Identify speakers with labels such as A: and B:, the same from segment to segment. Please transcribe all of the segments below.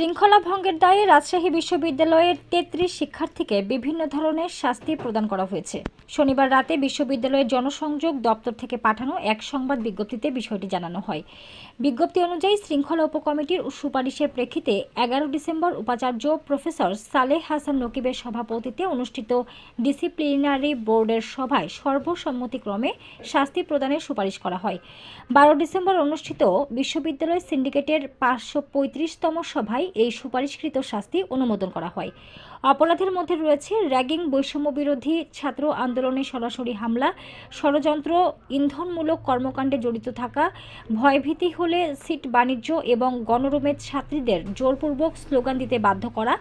A: শৃঙ্খলা ভঙ্গের দায়ে রাজশাহী বিশ্ববিদ্যালয়ের তেত্রিশ শিক্ষার্থীকে বিভিন্ন ধরনের শাস্তি প্রদান করা হয়েছে। শনিবার রাতে বিশ্ববিদ্যালয়ের জনসংযোগ দপ্তর থেকে পাঠানো এক সংবাদ বিজ্ঞপ্তিতে বিষয়টি জানানো হয়। বিজ্ঞপ্তি অনুযায়ী শৃঙ্খলা উপকমিটির সুপারিশের প্রেক্ষিতে এগারো ডিসেম্বর উপাচার্য প্রফেসর সালেহ হাসান নকিবের সভাপতিত্বে অনুষ্ঠিত ডিসিপ্লিনারি বোর্ডের সভায় সর্বসম্মতিক্রমে শাস্তি প্রদানের সুপারিশ করা হয়। বারো ডিসেম্বর অনুষ্ঠিত বিশ্ববিদ্যালয় সিন্ডিকেটের পাঁচশো পঁয়ত্রিশতম সভায় এই সুপারিশকৃত শাস্তি অনুমোদন করা হয়। অপরাধের মধ্যে রয়েছে র্যাগিং বৈষম্য বিরোধী ছাত্র আন্দোলনে সরাসরি হামলা, ষড়যন্ত্র, ইন্ধনমূলক কর্মকাণ্ডে জড়িত থাকা, ভয়ভীতি হলে সিট বাণিজ্য এবং গণরুমে ছাত্রীদের জোরপূর্বক স্লোগান দিতে বাধ্য করা,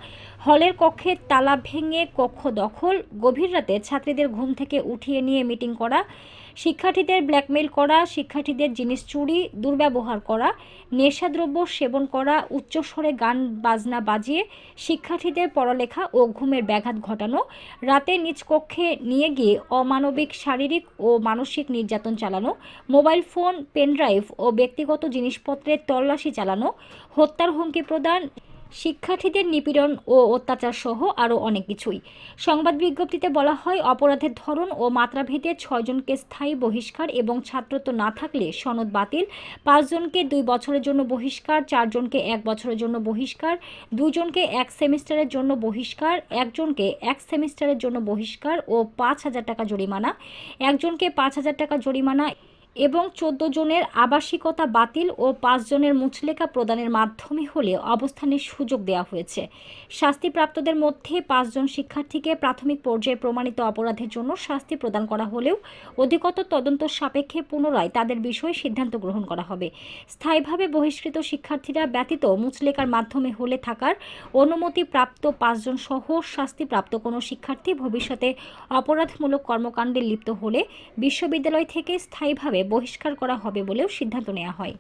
A: হলের কক্ষে তালা ভেঙে কক্ষ দখল, গভীর রাতে ছাত্রীদের ঘুম থেকে উঠিয়ে নিয়ে মিটিং করা, শিক্ষার্থীদের ব্ল্যাকমেইল করা, শিক্ষার্থীদের জিনিস চুরি, দুর্ব্যবহার করা, নেশাদ্রব্য সেবন করা, উচ্চস্বরে গান বাজনা বাজিয়ে শিক্ষার্থীদের পড়ালেখা ও ঘুমের ব্যাঘাত ঘটানো, রাতে নিজ কক্ষে নিয়ে গিয়ে অমানবিক, শারীরিক ও মানসিক নির্যাতন চালানো, মোবাইল ফোন পেনড্রাইভ ও ব্যক্তিগত জিনিসপত্রের তল্লাশি চালানো, হত্যার হুমকি প্রদান শিক্ষার্থীদের নিপীড়ন ও অত্যাচার সহ আরও অনেক কিছুই। সংবাদ বিজ্ঞপ্তিতে বলা হয়, অপরাধের ধরন ও মাত্রাভেদে ছয়জনকে স্থায়ী বহিষ্কার এবং ছাত্রত্ব না থাকলে সনদ বাতিল পাঁচজনকে দুই বছরের জন্য বহিষ্কার চারজনকে এক বছরের জন্য বহিষ্কার দুজনকে এক সেমিস্টারের জন্য বহিষ্কার একজনকে এক সেমিস্টারের জন্য বহিষ্কার ও পাঁচ হাজার টাকা জরিমানা একজনকে পাঁচ হাজার টাকা জরিমানা এবং চোদ্দ জনের আবাসিকতা বাতিল ও পাঁচ জনের মুচলেকা প্রদানের মাধ্যমে হলে অবস্থানের সুযোগ দেওয়া হয়েছে। শাস্তিপ্রাপ্তদের মধ্যে পাঁচজন শিক্ষার্থীকে প্রাথমিক পর্যায়ে প্রমাণিত অপরাধের জন্য শাস্তি প্রদান করা হলেও অধিকতর তদন্ত সাপেক্ষে পুনরায় তাদের বিষয়ে সিদ্ধান্ত গ্রহণ করা হবে। স্থায়ীভাবে বহিষ্কৃত শিক্ষার্থীরা ব্যতীত মুচলেকার মাধ্যমে হলে থাকার অনুমতি প্রাপ্ত পাঁচজন সহ শাস্তিপ্রাপ্ত কোনো শিক্ষার্থী ভবিষ্যতে অপরাধমূলক কর্মকাণ্ডে লিপ্ত হলে বিশ্ববিদ্যালয় থেকে স্থায়ীভাবে বহিষ্কার করা হবে বলেও সিদ্ধান্ত নেওয়া হয়।